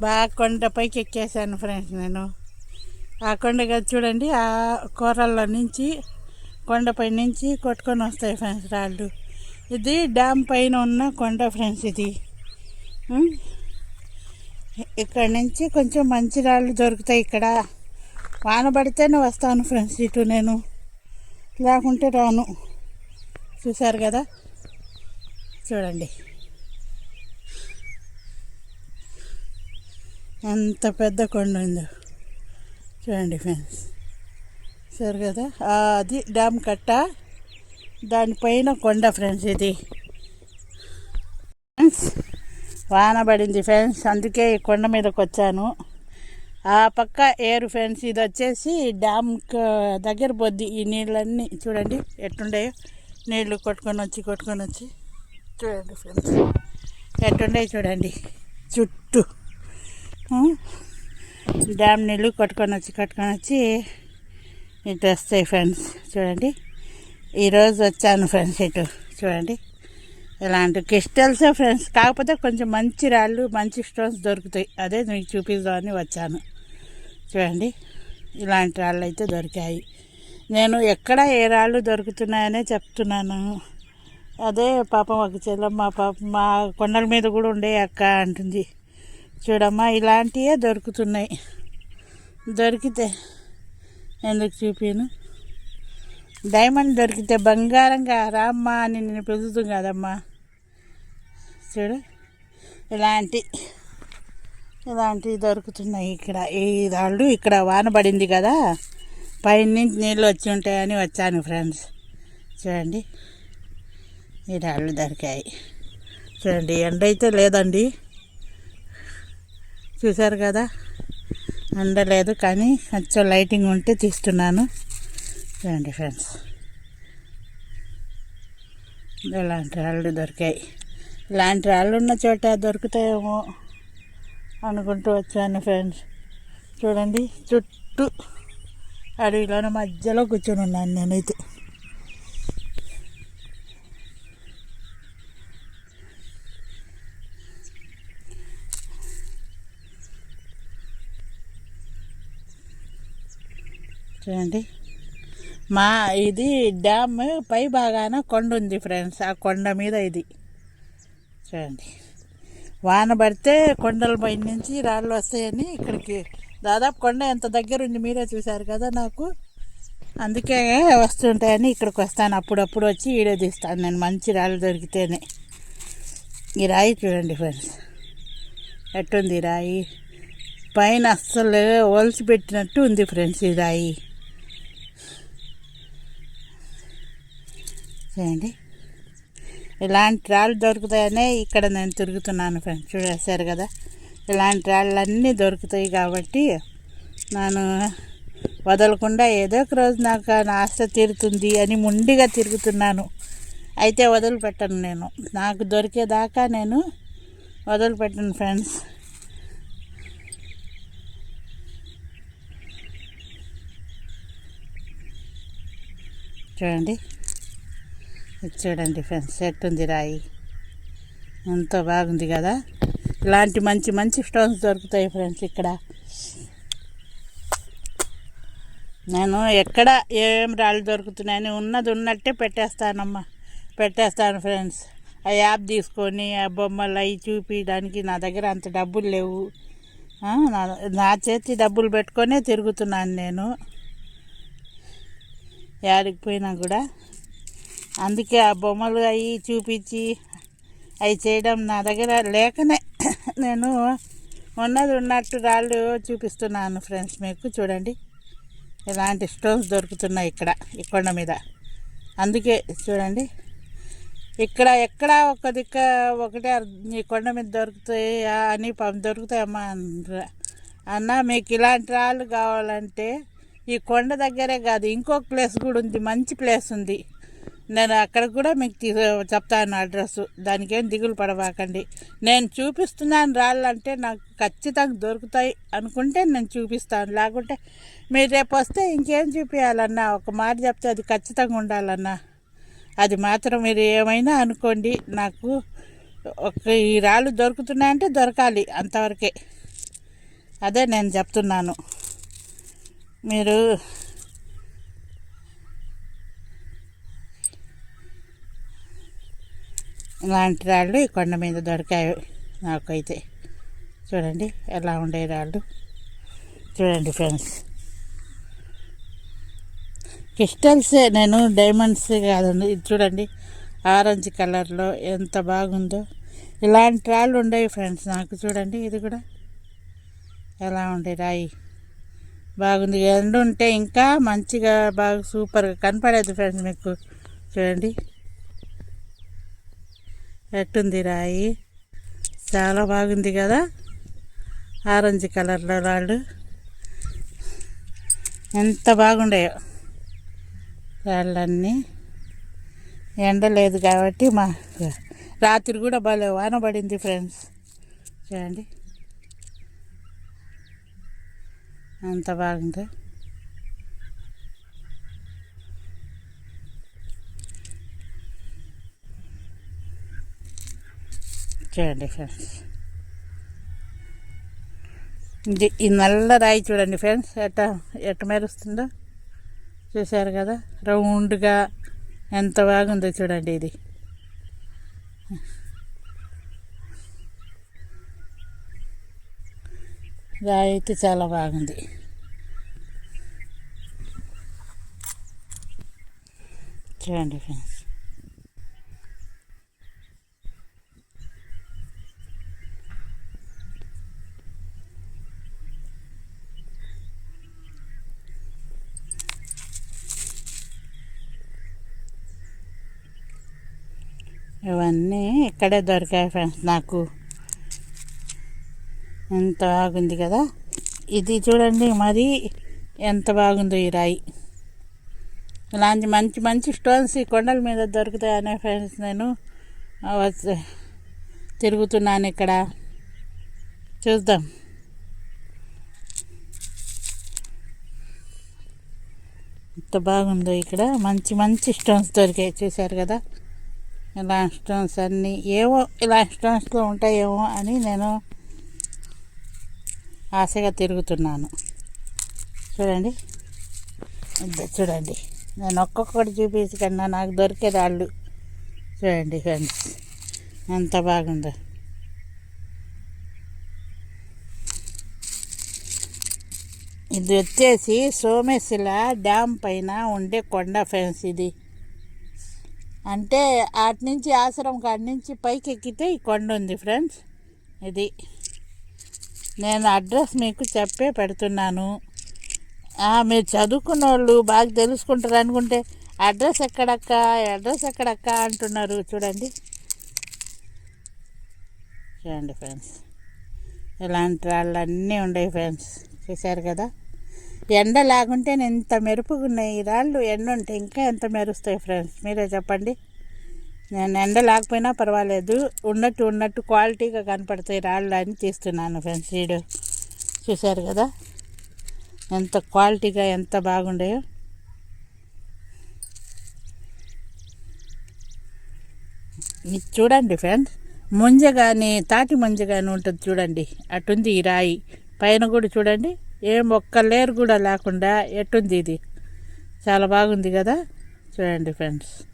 బాగా కొండపైకి ఎక్కేసాను ఫ్రెండ్స్ నేను. ఆ కొండ కదా చూడండి ఆ కూరల్లో నుంచి కొండపై నుంచి కొట్టుకొని వస్తాయి ఫ్రెండ్స్ రాళ్ళు. ఇది డ్యామ్ పైన ఉన్న కొండ ఫ్రెండ్స్ ఇది. ఇక్కడ నుంచి కొంచెం మంచి రాళ్ళు దొరుకుతాయి ఇక్కడ. వాన పడితేనే వస్తాను ఫ్రెండ్స్ ఇటు నేను. లేకుంటే రాను. చూసారు కదా? చూడండి. ఎంత పెద్ద కొండ ఉందో. చూడండి ఫ్రెండ్స్. సరే కదా? అది డ్యామ్ కట్ట. దానిపైన కొండ ఫ్రెండ్స్ ఇది. ఫ్రెండ్స్ వాన పడింది ఫ్రెండ్స్. అందుకే ఈ కొండ మీదకి వచ్చాను. ఆ పక్క ఏరు ఫ్రెండ్స్ ఇది వచ్చేసి డ్యామ్ దగ్గర పోద్ది. ఈ నీళ్ళన్నీ చూడండి ఎట్టుండయో. నీళ్ళు కొట్టుకొని వచ్చి కొట్టుకొని వచ్చి. చూడండి ఫ్రెండ్స్. ఎట్టుండే చూడండి. చుట్టూ. డ్యామ్ నీళ్ళు కొట్టుకొని వచ్చి కొట్టుకొని వచ్చి ఇటు వస్తాయి ఫ్రెండ్స్. చూడండి. ఈరోజు వచ్చాను ఫ్రెండ్స్ ఇటు. చూడండి. ఇలాంటి క్రిస్టల్స్ ఫ్రెండ్స్. కాకపోతే కొంచెం మంచి రాళ్ళు మంచి స్టోన్స్ దొరుకుతాయి. అదే మీకు చూపిద్దామని వచ్చాను. చూడండి. ఇలాంటి రాళ్ళు అయితే దొరికాయి. నేను ఎక్కడ ఏ రాళ్ళు దొరుకుతున్నాయనే చెప్తున్నాను. అదే పాపం ఒక చెల్లెమ్మ పాప మా కొండల మీద కూడా ఉండే అక్క అంటుంది. చూడమ్మా ఇలాంటివే దొరుకుతున్నాయి. దొరికితే ఎందుకు చూపాను డైమండ్ దొరికితే బంగారంగా రామ్మా అని నేను పిలుస్తుంది కదమ్మా. చూడు ఇలాంటి ఇలాంటివి దొరుకుతున్నాయి ఇక్కడ. ఈ రాళ్ళు ఇక్కడ వాన పడింది కదా పైనుంచి నీళ్ళు వచ్చి ఉంటాయని వచ్చాను ఫ్రెండ్స్. చూడండి ఈ రాళ్ళు దొరికాయి. చూడండి ఎండ అయితే లేదండి. చూసారు కదా? అందలేదు కానీ కొంచెం లైటింగ్ ఉంటే తీస్తున్నాను. చూడండి ఫ్రెండ్స్. ఇలాంటి రాళ్ళు దొరికాయి. ఇలాంటి రాళ్ళు ఉన్న చోట దొరుకుతాయేమో అనుకుంటూ వచ్చాను ఫ్రెండ్స్. చూడండి చుట్టూ అడవిలోనే మధ్యలో కూర్చొని ఉన్నాను నేనైతే. చూడండి. మా ఇది డ్యామ్ పై భాగాన కొండ ఉంది ఫ్రెండ్స్ ఆ కొండ మీద ఇది. చూడండి. వాన పడితే కొండల పైన నుంచి రాళ్ళు వస్తాయని ఇక్కడికి దాదాపు కొండ ఎంత దగ్గర ఉంది మీరే చూశారు కదా నాకు. అందుకే వస్తుంటాయని ఇక్కడికి వస్తాను. అప్పుడప్పుడు వచ్చి వీడియో తీస్తాను నేను మంచి రాళ్ళు దొరికితేనే. ఈ రాయి చూడండి ఫ్రెండ్స్. ఎట్టుంది రాయి? పైన అస్సలు ఒలిచి పెట్టినట్టు ఉంది ఫ్రెండ్స్ ఈ రాయి. చూడండి ఇలాంటి రాళ్ళు దొరుకుతాయనే ఇక్కడ నేను తిరుగుతున్నాను ఫ్రెండ్స్ చూడేశారు కదా? ఇలాంటి రాళ్ళు అన్నీ దొరుకుతాయి కాబట్టి నేను వదలకుండా ఏదో ఒక రోజు నాకు నా ఆశ తీరుతుంది అని ముండిగా తిరుగుతున్నాను. అయితే వదిలిపెట్టను నేను. నాకు దొరికేదాకా నేను వదిలిపెట్టను ఫ్రెండ్స్ చూడండి. చూడండి ఫ్రెండ్స్. సెట్ ఉంది రాయి. ఎంతో బాగుంది కదా. ఇలాంటి మంచి మంచి స్టోన్స్ దొరుకుతాయి ఫ్రెండ్స్ ఇక్కడ. నేను ఎక్కడ ఏం రాళ్ళు దొరుకుతున్నాయని ఉన్నది ఉన్నట్టే పెట్టేస్తానమ్మా. పెట్టేస్తాను ఫ్రెండ్స్. ఆ యాప్ తీసుకొని ఆ బొమ్మలు అవి చూపించడానికి నా దగ్గర అంత డబ్బులు లేవు. నా నా చేతి డబ్బులు పెట్టుకొనే తిరుగుతున్నాను నేను. యాడికి పోయినా కూడా అందుకే ఆ బొమ్మలు అవి చూపించి అవి చేయడం నా దగ్గర లేకనే నేను ఉన్నది ఉన్నట్టు రాళ్ళు చూపిస్తున్నాను ఫ్రెండ్స్ మీకు చూడండి. ఇలాంటి స్టోన్స్ దొరుకుతున్నాయి ఇక్కడ ఈ కొండ మీద. అందుకే చూడండి. ఇక్కడ ఎక్కడ ఒక దిక్క ఒకటే ఈ కొండ మీద దొరుకుతాయా అని పం- దొరుకుతాయమ్మా అన్న మీకు ఇలాంటి రాళ్ళు కావాలంటే ఈ కొండ దగ్గరే కాదు ఇంకొక ప్లేస్ కూడా ఉంది మంచి ప్లేస్ ఉంది. నేను అక్కడ కూడా మీకు తీ చెప్తాను అడ్రస్ దానికేం దిగులు పడబాకండి నేను చూపిస్తున్నాను రాళ్ళంటే నాకు ఖచ్చితంగా దొరుకుతాయి అనుకుంటే నేను చూపిస్తాను. లేకుంటే మీరు రేపు వస్తే ఇంకేం చూపించాలన్నా ఒక మాట చెప్తే అది ఖచ్చితంగా ఉండాలన్నా? అది మాత్రం మీరు ఏమైనా అనుకోండి నాకు ఒక ఈ రాళ్ళు దొరుకుతున్నాయంటే దొరకాలి అంతవరకే. అదే నేను చెప్తున్నాను. మీరు ఇలాంటి రాళ్ళు ఈ కొండ మీద దొరికాయి నాకైతే. చూడండి ఎలా ఉండే రాళ్ళు. చూడండి ఫ్రెండ్స్. క్రిస్టల్సే నేను డైమండ్స్ కాదండి. ఇది చూడండి ఆరెంజ్ కలర్లో ఎంత బాగుందో. ఇలాంటి రాళ్ళు ఉండేవి ఫ్రెండ్స్ నాకు. చూడండి ఇది కూడా ఎలా ఉండే రాయి. బాగుంది. ఎండ ఉంటే ఇంకా మంచిగా బాగా సూపర్గా కనపడేది ఫ్రెండ్స్ మీకు. చూడండి. ఎట్టుంది రాయి? చాలా బాగుంది కదా? ఆరెంజ్ కలర్లో రాళ్ళు. ఎంత బాగుండాయో రాళ్ళన్నీ. ఎండ లేదు కాబట్టి మా రాత్రి కూడా భలే వాన పడింది ఫ్రెండ్స్. చూడండి. అంత బాగుంది. చూడండి ఫ్రెండ్స్. ఇది ఈ నల్ల రాయి చూడండి ఫ్రెండ్స్ ఎట్ట ఎట్ట మెరుస్తుందో చూశారు కదా? రౌండ్గా ఎంత బాగుందో చూడండి ఇది. రాయి అయితే చాలా బాగుంది. చూడండి ఫ్రెండ్స్. ఇవన్నీ ఇక్కడే దొరికాయి ఫ్రెండ్స్ నాకు. ఎంత బాగుంది కదా. ఇది చూడండి మరి ఎంత బాగుందో ఈ రాయి. ఇలాంటి మంచి మంచి స్టోన్స్ ఈ కొండల మీద దొరుకుతాయనే ఫ్రెండ్స్ నేను. తిరుగుతున్నాను ఇక్కడ. చూద్దాం. ఎంత బాగుందో ఇక్కడ. మంచి మంచి స్టోన్స్ దొరికాయి. చూశారు కదా. ఇలా స్టోన్స్ అన్నీ ఏవో ఇలా స్టోన్స్లో ఉంటాయేమో అని నేను ఆశగా తిరుగుతున్నాను. చూడండి. చూడండి. నేను ఒక్కొక్కటి చూపించి కన్నా నాకు దొరికే రాళ్ళు చూడండి ఫ్రెండ్స్ ఎంత బాగుందో. ఇది వచ్చేసి సోమేశిల డ్యామ్ పైన ఉండే కొండ ఫ్రెండ్స్ ఇది. అంటే అటు నుంచి ఆశ్రమం కాడి నుంచి పైకి ఎక్కితే ఈ కొండ ఉంది ఫ్రెండ్స్. ఇది. నేను అడ్రస్ మీకు చెప్పే పెడుతున్నాను. మీరు చదువుకున్న వాళ్ళు బాగా తెలుసుకుంటారు అనుకుంటే అడ్రస్ ఎక్కడక్క అడ్రస్ ఎక్కడక్క అంటున్నారు చూడండి. చూడండి ఫ్రెండ్స్. ఇలాంటి వాళ్ళు అన్నీ ఉన్నాయి ఫ్రెండ్స్. చూశారు కదా? ఎండ లాగుంటే ఎంత మెరుపుగా ఉన్నాయి ఈ రాళ్ళు ఎండ ఉంటే ఇంకా ఎంత మెరుస్తాయి ఫ్రెండ్స్ మీరే చెప్పండి. నేను ఎండ లేకపోయినా పర్వాలేదు ఉన్నట్టు ఉన్నట్టు క్వాలిటీగా కనపడతాయి రాళ్ళు అని తీస్తున్నాను ఫ్రెండ్స్ వీడియో చూశారు కదా? ఎంత క్వాలిటీగా ఎంత బాగుండాయో. ఇది చూడండి ఫ్రెండ్స్ ముంజ కానీ తాటి ముంజ కానీ ఉంటుంది చూడండి అటుంది ఈ రాయి పైన కూడా చూడండి. ఏం ఒక్క లేరు కూడా లేకుండా ఎట్టుంది ఇది? చాలా బాగుంది కదా? చూడండి ఫ్రెండ్స్.